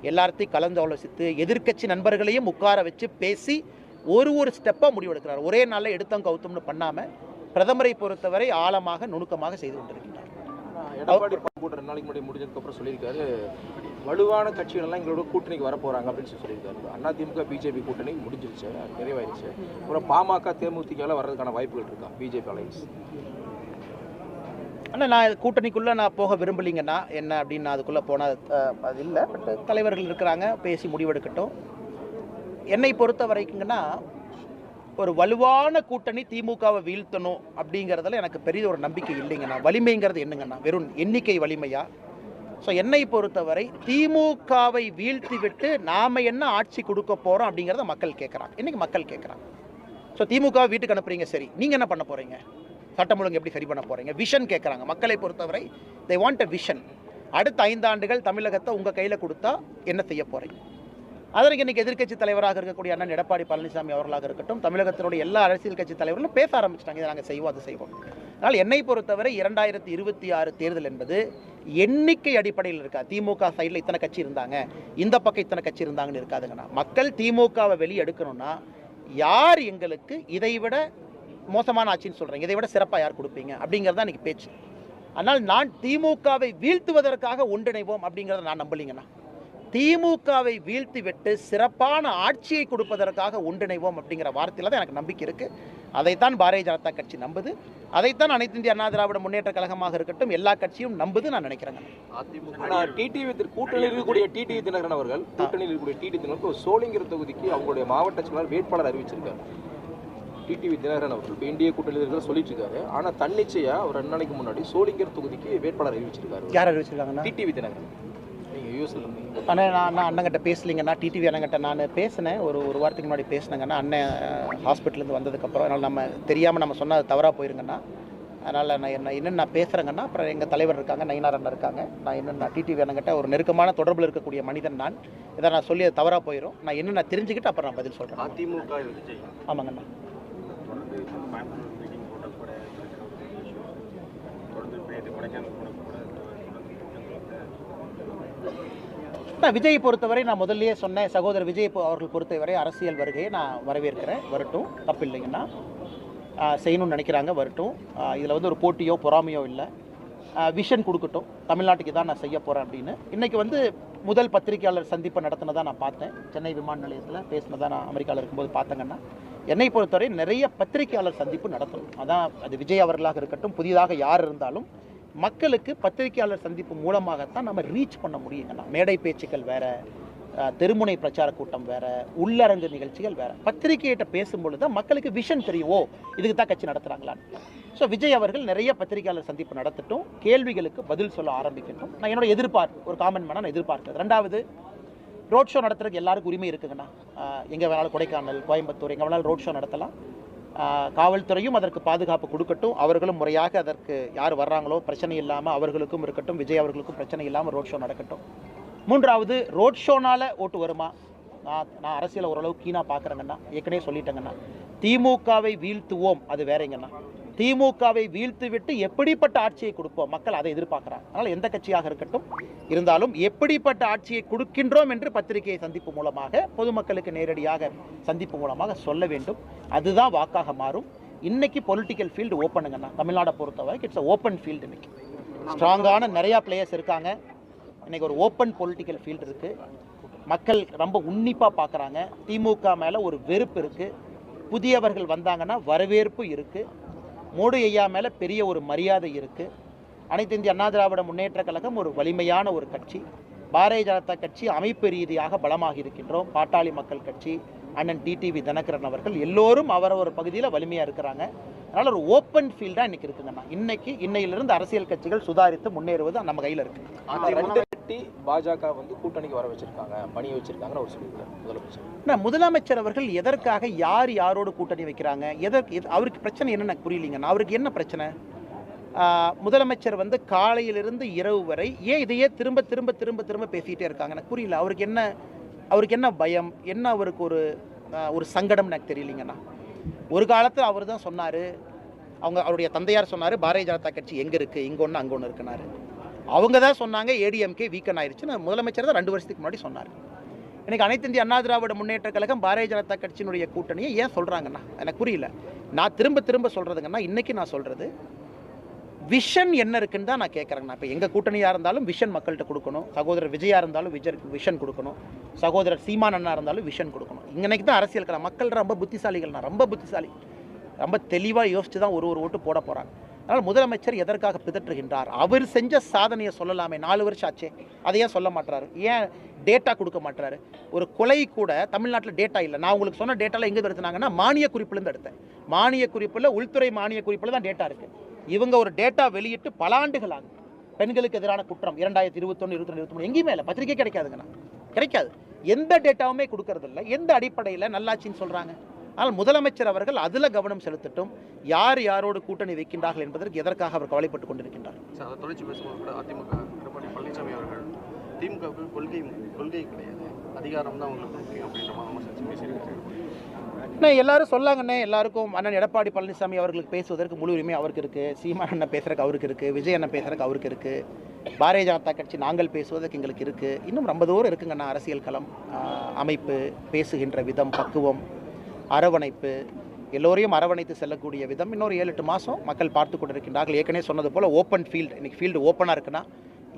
எல்லாத்தையும் கலந்து ஆலோசித்து எதிர்க்கட்சி நண்பர்களையும் உட்கார வச்சு பேசி ஒரு ஒரு ஸ்டெப்பாக முடிவெடுக்கிறார். ஒரே நாளில் எடுத்தவங்க கவுத்தம்னு பண்ணாமல் பிரதமரை பொறுத்தவரை ஆழமாக நுணுக்கமாக செய்து கொண்டிருக்கின்றார். எடப்பாடி கூட்டம் ரெண்டு நாளைக்கு முன்னாடி முடிஞ்சதுக்கு அப்புறம் சொல்லியிருக்காரு வலுவான கட்சிகள் எல்லாம் எங்களோட கூட்டணிக்கு வர போறாங்க அப்படின்னு சொல்லி சொல்லியிருக்காரு. அதிமுக பிஜேபி கூட்டணி முடிஞ்சிருச்சு நிறைவாயிருச்சு. அப்புறம் பாமக தேமுதிக வர்றதுக்கான வாய்ப்புகள் இருக்கா? பிஜேபி அலைன்ஸ் ஆனால் நான் கூட்டணிக்குள்ளே நான் போக விரும்பலிங்கன்னா என்ன அப்படின்னு நான் அதுக்குள்ளே போனால் அது இல்லை. பட் தலைவர்கள் இருக்கிறாங்க பேசி முடிவெடுக்கட்டும். என்னை பொறுத்த வரைக்குங்கன்னா ஒரு வலுவான கூட்டணி திமுகவை வீழ்த்தணும் அப்படிங்கிறதுல எனக்கு பெரிய ஒரு நம்பிக்கை இல்லைங்கண்ணா வலிமைங்கிறது என்னங்கண்ணா வெறும் எண்ணிக்கை வலிமையா? ஸோ என்னை பொறுத்தவரை திமுகவை வீழ்த்தி விட்டு நாம் என்ன ஆட்சி கொடுக்க போகிறோம் அப்படிங்கிறத மக்கள் கேட்குறாங்க இன்றைக்கி மக்கள் கேட்குறாங்க ஸோ திமுக வீட்டுக்கு அனுப்புறீங்க சரி. நீங்கள் என்ன பண்ண போகிறீங்க சட்டம் ஒழுங்கு எப்படி சரி பண்ண போகிறீங்க விஷன் கேட்குறாங்க மக்களை பொறுத்தவரை தே வாண்ட் அ விஷன் அடுத்த ஐந்தாண்டுகள் தமிழகத்தை உங்கள் கையில் கொடுத்தா என்ன செய்ய போகிறீங்க அதற்கு இன்னைக்கு எதிர்க்கட்சி தலைவராக இருக்கக்கூடிய அண்ணன் எடப்பாடி பழனிசாமி அவர்களாக இருக்கட்டும் தமிழகத்தினுடைய எல்லா அரசியல் கட்சி தலைவர்களும் பேச ஆரம்பிச்சிட்டாங்க. இதை நாங்கள் செய்வோம் அது செய்வோம். அதனால் என்னை பொறுத்தவரை இரண்டாயிரத்தி இருபத்தி ஆறு தேர்தல் என்பது எண்ணிக்கை அடிப்படையில் இருக்கா. திமுக சைடில் இத்தனை கட்சி இருந்தாங்க இந்த பக்கம் இத்தனை கட்சி இருந்தாங்கன்னு இருக்காதுங்கண்ணா. மக்கள் திமுகவை வெளியே எடுக்கணும்னா யார் எங்களுக்கு இதைவிட மோசமான ஆட்சின்னு சொல்கிறீங்க இதை விட சிறப்பாக யார் கொடுப்பீங்க? அப்படிங்கிறது தான் எனக்கு பேச்சு. ஆனால் நான் திமுகவை வீழ்த்துவதற்காக ஒன்றிணைவோம் அப்படிங்கிறத நான் நம்பலிங்கண்ணா. திமுகவை வீழ்த்தி விட்டு சிறப்பான ஆட்சியை கொடுப்பதற்காக ஒன்றிணைவோம் அப்படிங்கிற வார்த்தையில் தான் எனக்கு நம்பிக்கை இருக்குது அதைத்தான் பாரதிய ஜனதா கட்சி நம்புது. அதைத்தான் அனைத்து இந்திய அண்ணா திராவிட முன்னேற்ற கழகமாக இருக்கட்டும் எல்லா கட்சியும் நம்புது நான் ஆனால் டிடிவி கூட்டணியில் இருக்கக்கூடிய டிடிவி தினகரன் அவர்கள் கூட்டணியில் இருக்கக்கூடிய டிடி தினகரன் சோளிங்கிற தொகுதிக்கு அவங்களுடைய மாவட்ட செயலாளர் வேட்பாளர் அறிவிச்சிருக்காரு. டிடிவி தினகரன் அவர்கள் இப்போ இந்திய கூட்டணியில் இருக்கிற சொல்லிட்டு இருக்காரு ஆனால் தன்னிச்சையா ஒரு ரெண்டு நாளைக்கு முன்னாடி சோளிங்கிற தொகுதிக்கு வேட்பாளர் அறிவிச்சிருக்காரு. யார் அறிவிச்சிருக்காங்கண்ணா டிடிவி தினகரன். யூஎஸ்ல இருந்தீங்க அண்ணா நான் நான் அண்ணங்கிட்ட பேசலிங்கண்ணா. டிடிவி அண்ணங்கிட்ட நான் பேசினேன். ஒரு ஒரு வாரத்துக்கு முன்னாடி பேசினேங்கண்ணா. அண்ணன் ஹாஸ்பிட்டலேருந்து வந்ததுக்கப்புறம் அதனால் நம்ம தெரியாமல் நம்ம சொன்னது தவறாக போயிருங்கண்ணா. அதனால் நான் என்ன இன்னும் நான் பேசுகிறேங்கண்ணா அப்புறம் எங்கள் தலைவர் இருக்காங்க நயினார் அண்ணன் இருக்காங்க. நான் இன்னும் நான் டிடிவி அண்ணங்கிட்ட ஒரு நெருக்கமான தொடர்பில் இருக்கக்கூடிய மனிதன் நான். இதை நான் சொல்லி அது தவறாக போயிடும் நான் இன்னும் நான் தெரிஞ்சுக்கிட்டு அப்புறம் நான் பதில் சொல்கிறேன் அதிமுக ஆமாங்கண்ணா. தொடர்ந்து பெங்களூர் மீட்டிங் போட்டது கூட தொடர்ந்து நேற்று கொடைக்கானல் போனது கூட நான் விஜய் பொறுத்தவரை நான் முதல்லயே சொன்னேன் சகோதரர் விஜய் அவர்கள் பொறுத்தவரை அரசியல் வருகையை நான் வரவேற்கிறேன். வரட்டும் தப்பு இல்லைங்கன்னா செய்யணும்னு நினைக்கிறாங்க வரட்டும். இதில் வந்து ஒரு போட்டியோ பொறாமையோ இல்லை. விஷன் கொடுக்கட்டும். தமிழ்நாட்டுக்கு தான் நான் செய்ய போகிறேன் அப்படின்னு. இன்றைக்கி வந்து முதல் பத்திரிகையாளர் சந்திப்பை நடத்தினதாக நான் பார்த்தேன். சென்னை விமான நிலையத்தில் பேசினதாக நான் அமெரிக்காவில் இருக்கும்போது பார்த்தேங்கன்னா என்னை பொறுத்தவரை நிறைய பத்திரிகையாளர் சந்திப்பு நடத்தணும். அதான் அது விஜய் அவர்களாக இருக்கட்டும் புதிதாக யார் இருந்தாலும் மக்களுக்கு பத்திரிகையாளர் சந்திப்பு மூலமாகத்தான் நம்ம ரீச் பண்ண முடியுங்கண்ணா மேடை பேச்சுக்கள் வேற தெருமுனை பிரச்சார கூட்டம் வேற உள்ளரங்கு நிகழ்ச்சிகள் வேற. பத்திரிகையிட்ட பேசும்பொழுது தான் மக்களுக்கு விஷன் தெரியும். ஓ இதுக்கு தான் கட்சி நடத்துகிறாங்களான்னு ஸோ விஜய் அவர்கள் நிறைய பத்திரிகையாளர் சந்திப்பு நடத்தட்டும். கேள்விகளுக்கு பதில் சொல்ல ஆரம்பிக்கட்டும். நான் என்னோட எதிர்பார்ப்பு ஒரு காமெண்ட் பண்ண நான் எதிர்பார்க்குறது. ரெண்டாவது ரோட் ஷோ நடத்துறதுக்கு எல்லாருக்கும் உரிமை இருக்குங்கண்ணா. எங்கே வேணாலும் கொடைக்கானல் கோயம்புத்தூர் எங்கே வேணாலும் ரோட் ஷோ நடத்தலாம். காவல்துறையும் அதற்கு பாதுகாப்பு கொடுக்கட்டும். அவர்களும் முறையாக அதற்கு யார் வர்றாங்களோ பிரச்சனை இல்லாமல் அவர்களுக்கும் இருக்கட்டும். விஜய் அவர்களுக்கும் பிரச்சனை இல்லாமல் ரோட் ஷோ நடக்கட்டும். மூன்றாவது ரோட் ஷோனால் ஓட்டு வருமா? நான் நான் அரசியலை ஓரளவு கீனாக பார்க்குறேங்கண்ணா ஏற்கனவே சொல்லிட்டேங்கண்ணா திமுகவை வீழ்த்துவோம் அது வேறங்கண்ணா திமுகவை வீழ்த்துவிட்டு எப்படிப்பட்ட ஆட்சியை கொடுப்போம்? மக்கள் அதை எதிர்பார்க்குறாங்க அதனால் எந்த கட்சியாக இருக்கட்டும் இருந்தாலும் எப்படிப்பட்ட ஆட்சியை கொடுக்கின்றோம் என்று பத்திரிகையை சந்திப்பு மூலமாக பொதுமக்களுக்கு நேரடியாக சந்திப்பு மூலமாக சொல்ல வேண்டும். அதுதான் வாக்காக மாறும். இன்னைக்கு பொலிட்டிக்கல் ஃபீல்டு ஓப்பனுங்கண்ணா தமிழ்நாடை பொறுத்தவரைக்கும் இட்ஸ் ஓப்பன் ஃபீல்டு இன்னைக்கு. ஸ்ட்ராங்கான நிறையா பிளேயர்ஸ் இருக்காங்க. இன்னைக்கு ஒரு ஓப்பன் பொலிட்டிக்கல் ஃபீல்டு இருக்குது மக்கள் ரொம்ப உன்னிப்பாக பார்க்குறாங்க திமுக மேலே ஒரு வெறுப்பு இருக்குது புதியவர்கள் வந்தாங்கன்னா வரவேற்பு இருக்குது மோடி ஐயா மேலே பெரிய ஒரு மரியாதை இருக்குது அனைத்து இந்திய அண்ணா திராவிட முன்னேற்ற கழகம் ஒரு வலிமையான ஒரு கட்சி. பாரதிய ஜனதா கட்சி அமைப்பு ரீதியாக பலமாக இருக்கின்றோம். பாட்டாளி மக்கள் கட்சி அண்ணன் டிடிவி தினகரன் அவர்கள் எல்லோரும் அவரவர் பகுதியில் வலிமையாக இருக்கிறாங்க. அதனால் ஒரு ஓப்பன் ஃபீல்டாக இன்றைக்கி இருக்குங்கண்ணா. இன்றைக்கி இன்னையிலிருந்து அரசியல் கட்சிகள் சுதாரித்து முன்னேறுவது நம்ம கையில் இருக்குது கட்டி பாஜக வந்து கூட்டணிக்கு வர வச்சிருக்காங்க பணி வச்சிருக்காங்கன்னு அவர் சொல்லியிருக்காரு. முதலமைச்சர் நான் முதலமைச்சர் அவர்கள் எதற்காக யார் யாரோடு கூட்டணி வைக்கிறாங்க? எதற்கு எது- அவருக்கு பிரச்சனை என்னென்ன எனக்கு அவருக்கு என்ன பிரச்சனை? முதலமைச்சர் வந்து காலையிலிருந்து இரவு வரை ஏன் இதையே திரும்ப திரும்ப திரும்ப திரும்ப பேசிக்கிட்டே இருக்காங்க? எனக்கு புரியல. அவருக்கு என்ன அவருக்கு என்ன பயம்? என்ன அவருக்கு ஒரு ஒரு சங்கடம் எனக்கு தெரியலீங்கண்ணா. ஒரு காலத்தில் அவர் தான் சொன்னார். அவங்க அவருடைய தந்தையார் சொன்னார் பாரதிய ஜனதா கட்சி எங்கே இருக்குது இங்கே ஒன்று அங்கே ஒன்று இருக்குனாரு அவங்க தான் சொன்னாங்க ஏடிஎம்கே வீக்கன் ஆயிடுச்சுன்னு முதலமைச்சர் தான் ரெண்டு வருஷத்துக்கு முன்னாடி சொன்னார். இன்னைக்கு அனைத்து இந்திய அண்ணா திராவிட முன்னேற்ற கழகம் பாரதிய ஜனதா கட்சியினுடைய கூட்டணியை ஏன் சொல்கிறாங்கண்ணா எனக்கு புரியல. நான் திரும்ப திரும்ப சொல்கிறதுங்கன்னா இன்றைக்கி நான் சொல்கிறது விஷன் என்ன இருக்குன்னு தான் நான் கேட்குறேங்கண்ணா இப்போ எங்கள் கூட்டணியாக இருந்தாலும் விஷன் மக்கள்கிட்ட கொடுக்கணும். சகோதரர் விஜயா இருந்தாலும் விஜய் விஷன் கொடுக்கணும். சகோதரர் சீமான் அண்ணா இருந்தாலும் விஷன் கொடுக்கணும். இன்னைக்கு தான் அரசியல் கடை மக்கள் ரொம்ப புத்திசாலிகள்ண்ணா ரொம்ப புத்திசாலி. ரொம்ப தெளிவாக யோசித்து தான் ஒரு ஒரு ஓட்டு போட போகிறாங்க அதனால் முதலமைச்சர் எதற்காக பிதற்றுகின்றார்? அவர் செஞ்ச சாதனையை சொல்லலாமே. நாலு வருஷம் ஆச்சே. அதை ஏன் சொல்ல மாட்டாரு ஏன் டேட்டா கொடுக்க மாட்டாரு ஒரு கொலை கூட தமிழ்நாட்டில் டேட்டா இல்லை. நான் உங்களுக்கு சொன்ன டேட்டாலாம் எங்கே எடுத்துனாங்கன்னா மானிய குறிப்புலேருந்து எடுத்தேன். மானிய குறிப்பில் உள்துறை மானிய குறிப்பில் தான் டேட்டா இருக்குது இவங்க ஒரு டேட்டா வெளியிட்டு பல ஆண்டுகள் ஆகும் பெண்களுக்கு எதிரான குற்றம். இரண்டாயிரத்தி இருபத்தொன்று இருபத்தி இருபத்தி மூணு எங்கேயுமே இல்லை. பத்திரிக்கை கிடைக்காதுங்கண்ணா. கிடைக்காது. எந்த டேட்டாவுமே கொடுக்கறதில்ல. எந்த அடிப்படையில் நல்லாட்சின்னு சொல்கிறாங்க ஆனால் முதலமைச்சர் அவர்கள் அதில் கவனம் செலுத்தட்டும். யார் யாரோடு கூட்டணி வைக்கின்றார்கள் என்பதற்கு எதற்காக அவர் கவலைப்பட்டு கொண்டிருக்கின்றார்? தொடர்ச்சி பேசும்போது கூட அதிமுக எடப்பாடி பழனிசாமி அவர்கள் திமுகவுக்கு கொள்கை கொள்கை கிடையாது. அதிகாரம் தான் உங்களுக்கு முக்கியம் அப்படின்ற மாதிரி விமர்சித்து பேசியிருக்காரு. அண்ணே எல்லாரும் சொல்லாங்கண்ணே எல்லாருக்கும் அண்ணன் எடப்பாடி பழனிசாமி அவர்களுக்கு பேசுவதற்கு முழு உரிமை அவருக்கு இருக்குது சீமான் அண்ணன் பேசுறதுக்கு அவருக்கு இருக்குது விஜய் அண்ணன் பேசுறதுக்கு அவருக்கு இருக்குது பாரதிய ஜனதா கட்சி நாங்கள் பேசுவதற்கு எங்களுக்கு இருக்குது இன்னும் ரொம்ப தூரம் இருக்குங்கண்ணா அரசியல் களம். அமைப்பு பேசுகின்ற விதம் பக்குவம். அரவணைப்பு எல்லோரையும் அரவணைத்து செல்லக்கூடிய விதம் இன்னொரு ஏழு எட்டு மாதம் மக்கள் பார்த்து கொண்டிருக்கின்றார்கள். ஏற்கனவே சொன்னது போல் ஓப்பன் ஃபீல்டு இன்னைக்கு ஃபீல்டு ஓப்பனாக இருக்குன்னா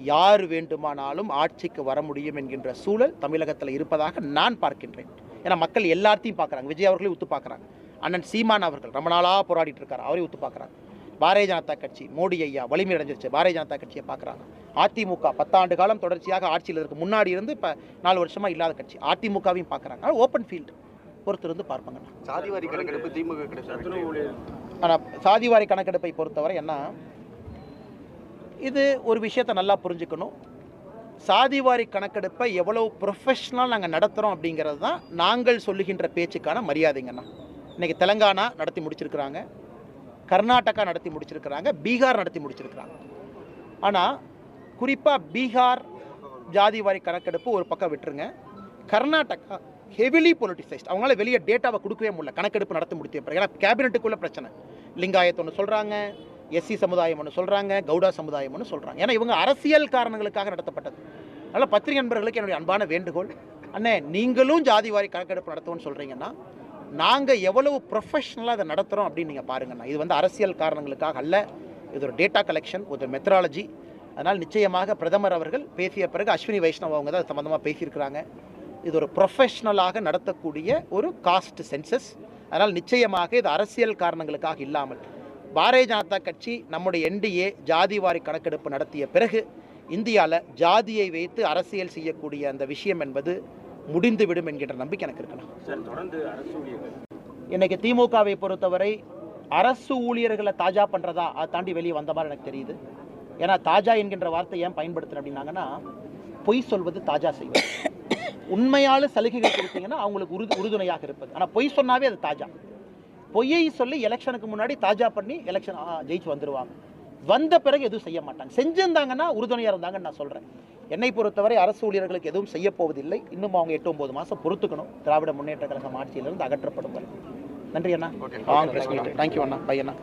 யார் வேண்டுமானாலும் ஆட்சிக்கு வர முடியும் என்கின்ற சூழல் தமிழகத்தில் இருப்பதாக நான் பார்க்கின்றேன். ஏன்னா மக்கள் எல்லாத்தையும் பார்க்குறாங்க. விஜய் அவர்களையும் உத்து பார்க்குறாங்க. அண்ணன் சீமான் அவர்கள் ரொம்ப நாளாக போராடிட்டு இருக்கார். அவரையும் உத்து பார்க்குறாங்க. பாரதிய ஜனதா கட்சி மோடி ஐயா வலிமை அடைஞ்சிருச்சு. பாரதிய ஜனதா கட்சியை பார்க்குறாங்க. அதிமுக பத்தாண்டு காலம் தொடர்ச்சியாக ஆட்சியில் இருக்கு முன்னாடி இருந்து இப்போ நாலு வருஷமாக இல்லாத கட்சி. அதிமுகவையும் பார்க்குறாங்க. ஓப்பன் ஃபீல்டு பொறுத்திருந்து பார்ப்பாங்கண்ணா. சாதிவாரி கணக்கெடுப்பு திமுக ஆனால் சாதிவாரி கணக்கெடுப்பை பொறுத்தவரை என்ன இது ஒரு விஷயத்தை நல்லா புரிஞ்சுக்கணும். சாதிவாரி கணக்கெடுப்பை எவ்வளவு ப்ரொஃபஷ்னலாக நாங்கள் நடத்துகிறோம் அப்படிங்கிறது தான் நாங்கள் சொல்லுகின்ற பேச்சுக்கான மரியாதைங்கண்ணா இன்றைக்கி தெலங்கானா நடத்தி முடிச்சிருக்கிறாங்க கர்நாடகா நடத்தி முடிச்சிருக்கிறாங்க பீகார் நடத்தி முடிச்சிருக்கிறாங்க. ஆனால் குறிப்பாக பீகார் ஜாதிவாரி கணக்கெடுப்பு ஒரு பக்கம் விட்டுருங்க. கர்நாடகா ஹெவிலி பொலிட்டிசைஸ்ட் அவங்களால வெளியே டேட்டாவை கொடுக்கவே முடியல. கணக்கெடுப்பு நடத்த முடித்த பிறகு ஏன்னா கேபினெட்டுக்குள்ள பிரச்சனை. லிங்காயத்து ஒன்று சொல்கிறாங்க எஸ்சி சமுதாயம் ஒன்று சொல்கிறாங்க கவுடா சமுதாயம் ஒன்று சொல்கிறாங்க ஏன்னா இவங்க அரசியல் காரணங்களுக்காக நடத்தப்பட்டது. அதனால் பத்திரிகை நண்பர்களுக்கு என்னுடைய அன்பான வேண்டுகோள். அண்ணே நீங்களும் ஜாதிவாரி கணக்கெடுப்பு நடத்துவோம்னு சொல்கிறீங்கன்னா நாங்கள் எவ்வளவு ப்ரொஃபஷ்னலாக அதை நடத்துகிறோம் அப்படின்னு நீங்கள் பாருங்கண்ணா. இது வந்து அரசியல் காரணங்களுக்காக அல்ல. இது ஒரு டேட்டா கலெக்ஷன் ஒரு மெத்தடாலஜி அதனால் நிச்சயமாக பிரதமர் அவர்கள் பேசிய பிறகு அஸ்வினி வைஷ்ணவ் அவங்க தான் சம்மந்தமாக பேசியிருக்கிறாங்க. இது ஒரு ப்ரொஃபஷ்னலாக நடத்தக்கூடிய ஒரு காஸ்ட் சென்சஸ் அதனால் நிச்சயமாக இது அரசியல் காரணங்களுக்காக இல்லாமல் பாரதிய ஜனதா கட்சி நம்முடைய என்டிஏ ஜாதிவாரி கணக்கெடுப்பு நடத்திய பிறகு இந்தியாவில் ஜாதியை வைத்து அரசியல் செய்யக்கூடிய அந்த விஷயம் என்பது முடிந்துவிடும் என்கின்ற நம்பிக்கை எனக்கு இருக்கணும். சார் தொடர்ந்து இன்னைக்கு திமுகவை பொறுத்தவரை அரசு ஊழியர்களை தாஜா பண்ணுறதா அதை தாண்டி வெளியே வந்த மாதிரி எனக்கு தெரியுது. ஏன்னா தாஜா என்கின்ற வார்த்தை ஏன் பயன்படுத்துகிறேன் அப்படின்னாங்கன்னா பொய் சொல்வது தாஜா செய்வது. உண்மையால சலுகைகள் கொடுத்தீங்கன்னா அவங்களுக்கு உறுது உறுதுணையாக இருப்பது. ஆனால் பொய் சொன்னாவே அது தாஜா. பொய்யை சொல்லி எலெக்ஷனுக்கு முன்னாடி தாஜா பண்ணி எலெக்ஷன் ஜெயிச்சு வந்துருவாங்க. வந்த பிறகு எதுவும் செய்ய மாட்டாங்க. செஞ்சிருந்தாங்கன்னா உறுதுணையாக இருந்தாங்கன்னு நான் சொல்கிறேன் என்னை பொறுத்தவரை அரசு ஊழியர்களுக்கு எதுவும் செய்ய போவதில்லை. இன்னும் அவங்க எட்டு ஒன்பது மாதம் பொறுத்துக்கணும். திராவிட முன்னேற்ற கழகம் ஆட்சியிலிருந்து அகற்றப்படும் நன்றி அண்ணா. Thank you Anna. By Anna.